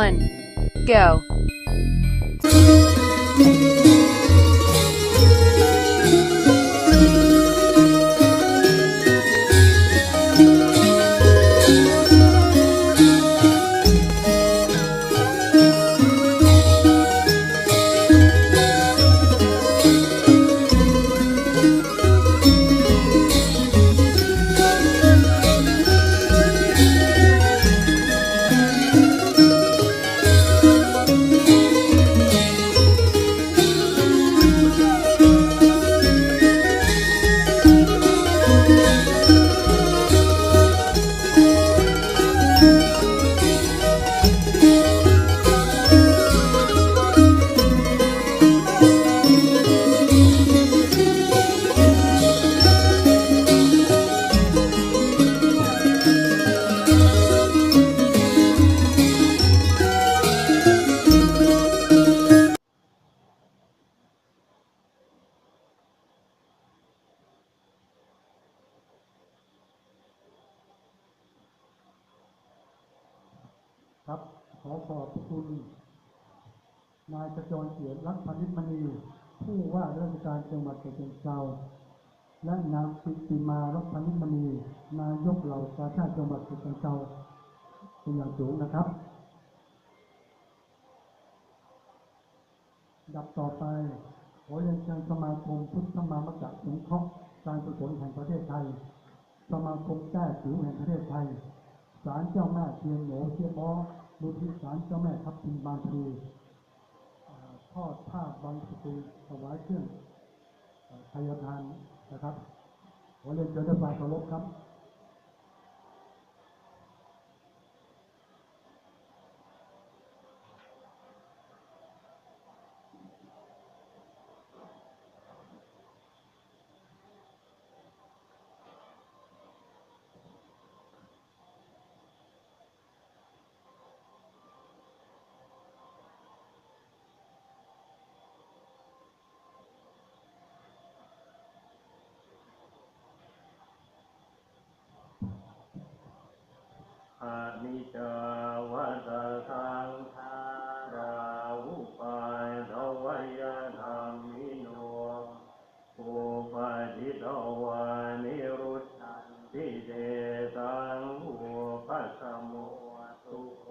one, go. จรเกียรติรักพนิชมณีผู้ว่าราชการจังหวัดฉะเชิงเทราและนางปิติมารักพนิชมณีนายกเหล่ากาชาติจังหวัดฉะเชิงเทราเป็นอย่างสูงนะครับ ดับต่อไปขอเรียนเชิญสมาคมพุทธมามกะสงเคราะห์การกุศลแห่งประเทศไทย สมาคมแก้ผิวแห่งประเทศไทยศาลเจ้าแม่เทียนโหนเทียบอมูลที่ศาลเจ้าแม่ทับทิมบางพลี ทอดผ้าบางสกุลถวายเครื่องเอ่อทายทานนะครับขอเรียนเชิญท่านประธานเคารพครับ นิจจาวัตสังขาราอุปายทวยธรรมิโนอุปาจิตวานิรุตตันติเดตังอุปัสสมโมทุโค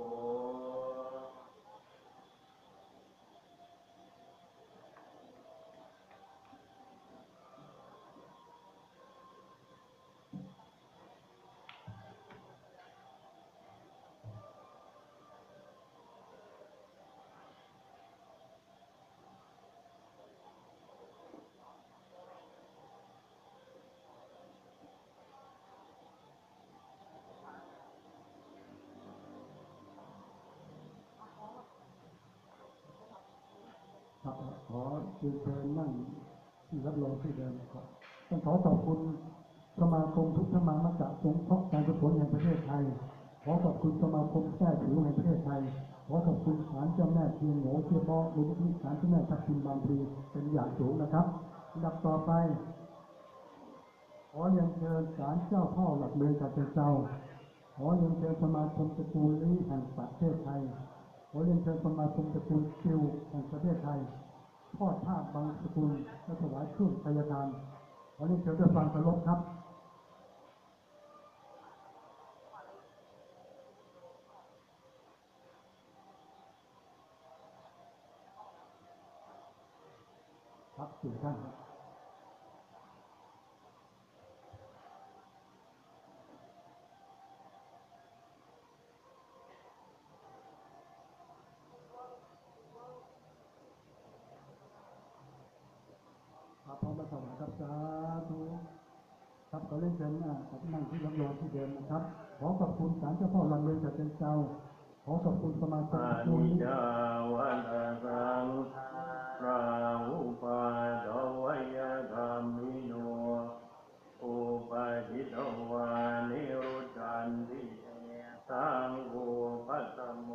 ครับ ขอเรียนเชิญนั่งที่รับรองที่เดิมครับต้องขอขอบคุณสมาคมทุกธรรมามกสงเคราะห์การกุศลแห่งประเทศไทย ขอขอบคุณสมาคมแก้ผิวแห่งประเทศไทย ขอขอบคุณศาลเจ้าแม่เทียนโหนเทียบอมูลที่ศาลเจ้าแม่ทับทิมบางพลีเป็นอย่างสูงนะครับดับต่อไป ขอเรียนเชิญศาลเจ้าพ่อหลักเมืองฉะเชิงเทราขอเรียนเชิญสมาคมตระกูลลี้แห่งประเทศไทย ขอเรียนเชิญสมาคมตระกูลคิวแห่งประเทศไทยทอดผ้าบางสกุลและถวายเครื่องไทยทานขอเรียนเชิญด้วยความเคารพครับครับสี่ท่านครับ ครับพร้อมแล้วถวายครับสาธุ ครับขอเล่นเชิญอ่าครับนั่งที่รับรองที่เดิมนะครับ ขอขอบคุณศาลเจ้าพ่อรันเมืองจัดเป็นเจ้า ขอขอบคุณสมาคมอาทุนินจจาวัตสังขาราอุปายทวยธรรมิโนอุปาจิตวานิรุตตันติสังอุปัสสมโม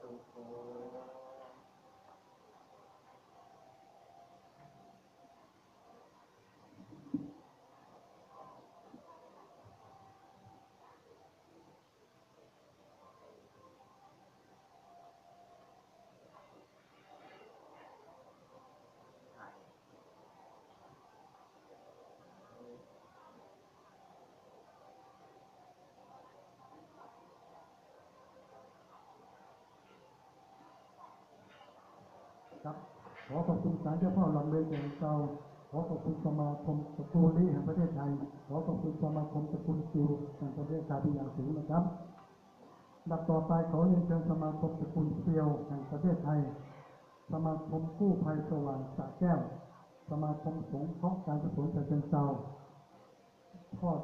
สุโค ครับ ขอขอบคุณศาลเจ้าพ่อลำเลียงแห่งเก่าขอขอบคุณสมาคมตะกูลลีแห่งประเทศไทย ขอขอบคุณสมาคมตะกูลซิวแห่งประเทศไทยเป็นอย่างสูงนะครับลำดับต่อไปขอเรียนเชิญสมาคมตะกูลเซียวแห่งประเทศไทย สมาคมกู้ภัยสว่างสระแก้ว สมาคมสงเคราะห์การกุศลฉะเชิงเทราทอด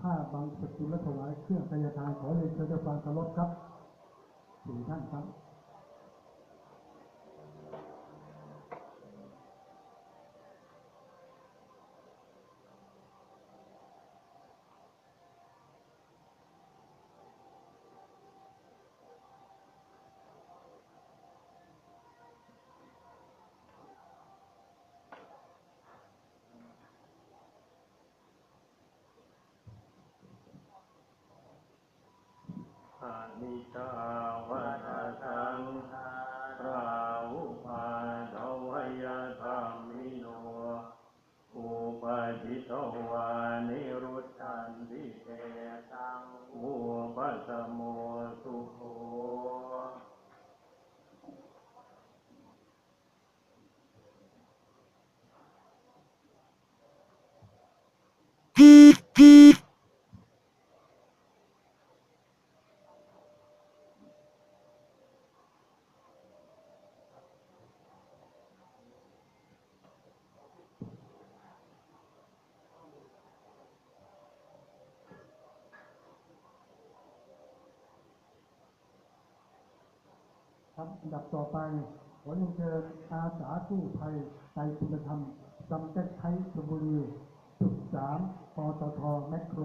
ผ้าบางสกุลและถวายเครื่องพยาทานขอเรียนเชิญด้วยความเคารพครับสี่ท่านครับ อานิจาวัฏสาราอุปาทวยธรรมิโน อุปาจิตวานิรุตตันติเตตังอุปัสสโมสุโภ ครับ อันดับต่อไปขอเรียนเชิญอาสากู้ภัยใจคุณธรรมจำเป็ดไทยชลบุรีจุดสามปตทแมคโคร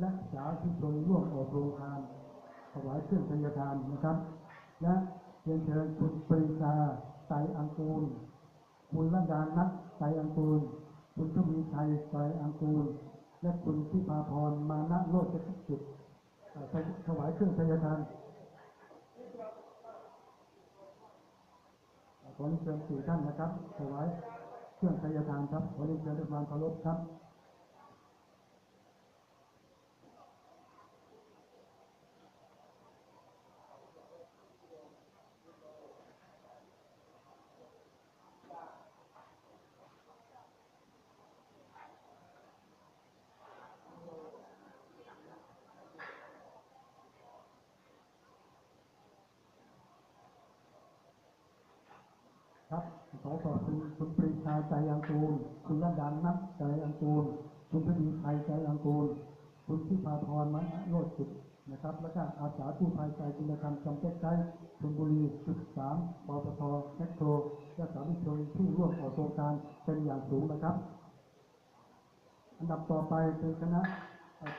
และสาธุชนร่วมออกโรงทานถวายเครื่องพยาทานนะครับ และเรียนเชิญคุณปรีชาไตอังกูล คุณละดานัทไตอังกูล คุณทวีชัยไตอังกูล และคุณพิพาพรมานะโลดจิตเอ่อไปถวายเครื่องพยาทาน ขอเรียนเชิญสี่ท่านนะครับถวายเครื่องพยาทานครับขอเรียนเชิญด้วยความเคารพครับ ครับขอขอบคุณคุณปรีชาใจอังกูล คุณระดานนัทใจอังกูล คุณพดีไทยใจอังกูล คุณพิพาพรมณโรจิตนะครับ แล้วก็อาสากู้ภัยใจคุณธรรมจำเป็ดใจชลบุรีจุดสามปตทแมคโครและสาธุชนที่ร่วมออกโครงการเป็นอย่างสูงนะครับ อันดับต่อไปเป็นคณะ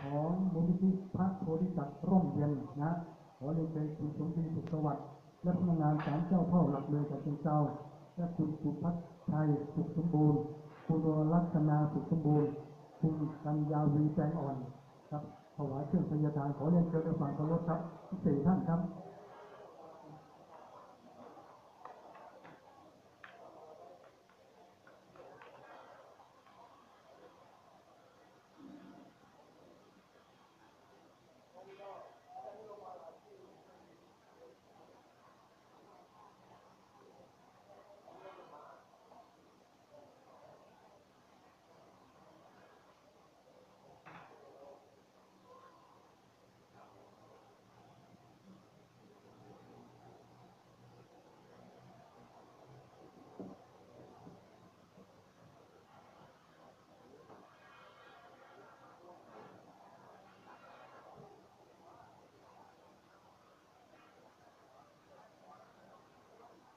ของมูลนิธิพระโพธิสัตว์ร่มเย็นนะขอเรียนเชิญคุณสมศรีสุขสวัสดิ์และพนักงานศาลเจ้าพ่อหลักเมืองจากเชียงเจ้า และคุณสุพัฒชัยสุขสมบูรณ์ คุณรัตนาสุขสมบูรณ์ คุณกัญญาวีแสงอ่อนครับถวายเครื่องพยาทานขอเรียนเชิญด้วยความเคารพครับสี่ท่านครับ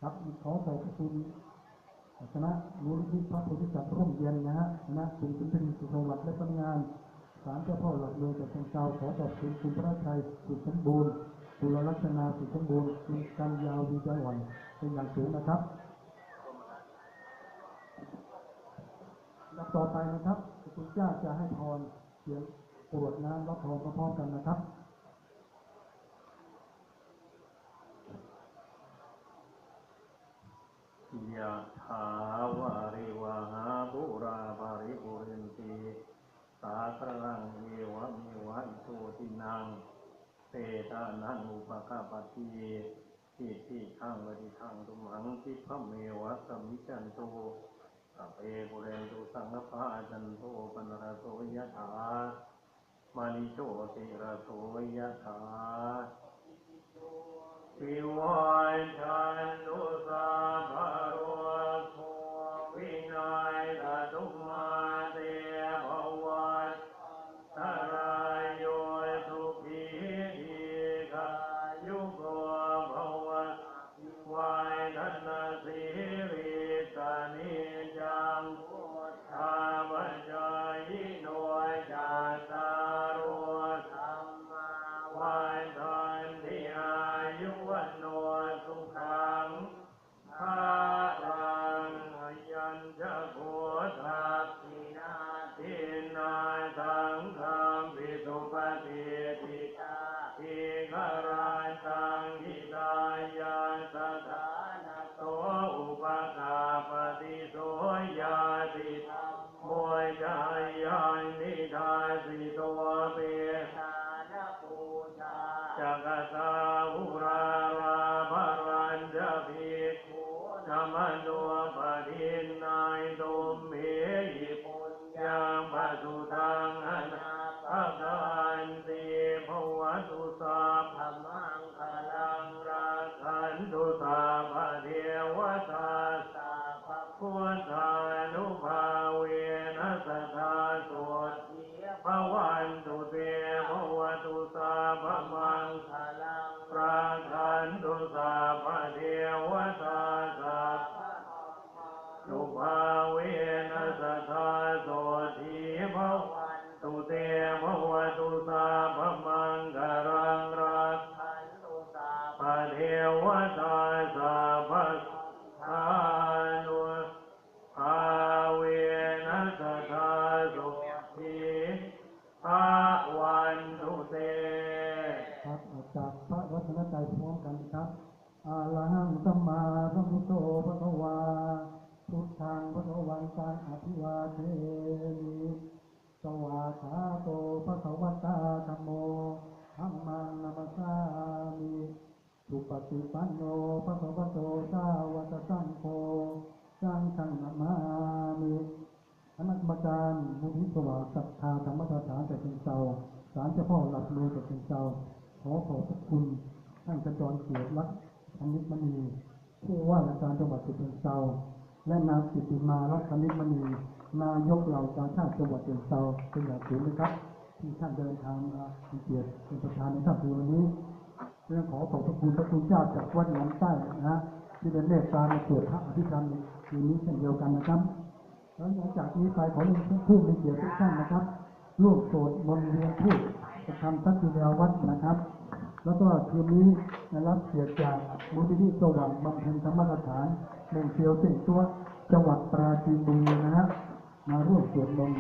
ครับขอขอบคุณคณะมูลนิธิพระโพธิสัตว์ร่มเย็นนะฮะคณะคุณสุนทรีสุขสวัสดิ์และพนักงานศาลเจ้าพ่อหลักเมืองจากเชียงเจ้าขอขอบคุณคุณพระชัยสุขสมบูรณ์คุณลักษณาสุขสมบูรณ์คุณกันยาววีใจอ่อนเป็นอย่างสูงนะครับลำดับต่อไปนะครับ คุณเจ้าจะให้พรเสียงตรวจน้ำรับพรพร้อมกันนะครับ ยะถาวาริวหาปุราภาริปุเรนติสาครังเอวะเมวะอิโตตินังเตตานังอุปกาปฏิทิทิทังวทิทังตุมังทิพเมวะสมิจันโตสัพเพปุเรนตุสังฆปาจันโทปนรโสยะถามานิโชติระโสยะถาวิวัชชันตุสัพพะ ยาติโมยจายันนิทาสิโตเปสานปูชาจักตาอุราราภรัญจภิกขุธรรมโนปะทินนายตุมเหหิปุญญังปัสุทังอนาปะกันติภวตุสาพมังคลังรักขันตุสาพเทวตาสาพพุทธา ปฏิปันโนพระวโตสาวกสังโฆสังฆังนามามิคณะกรรมการมูลนิธิสว่างศรัทธาธรรมสถานแต่เป็นเจ้าศาลเจ้าพ่อหลักเมืองแต่เป็นเจ้าขอขอบพระคุณท่านกระจรเกียรติรัตน์ธนิตมณีผู้ว่าราชการจังหวัดสุพรรณเซาและนางกิติมารัตนิตมณี นายกเหล่ากาชาติจังหวัดเชียงเซาเป็นอย่างสูงนะครับ ที่ท่านเดินทางมาเป็นเกียรติเป็นประธานในท่านในวันนี้ เรื่องขอขอบพระคุณพระคุณเจ้าจากวัดหนองใต้นะฮะที่ได้เมตตามาสวดพระอภิธรรมคืนนี้เช่นเดียวกันนะครับแล้วหลังจากนี้ไปขอเรียนผู้มีเกียรติทุกท่านนะครับร่วมโสดมนต์เรียนพูดจะทำทักษิณวัดนะครับ แล้วก็คืนนี้ได้รับเกียรติจากมูลนิธิสว่างบำเพ็ญธรรมสถานเมืองเชียวเสียงตัวจังหวัดปราจีนบุรีนะฮะมาร่วมสวดมนต์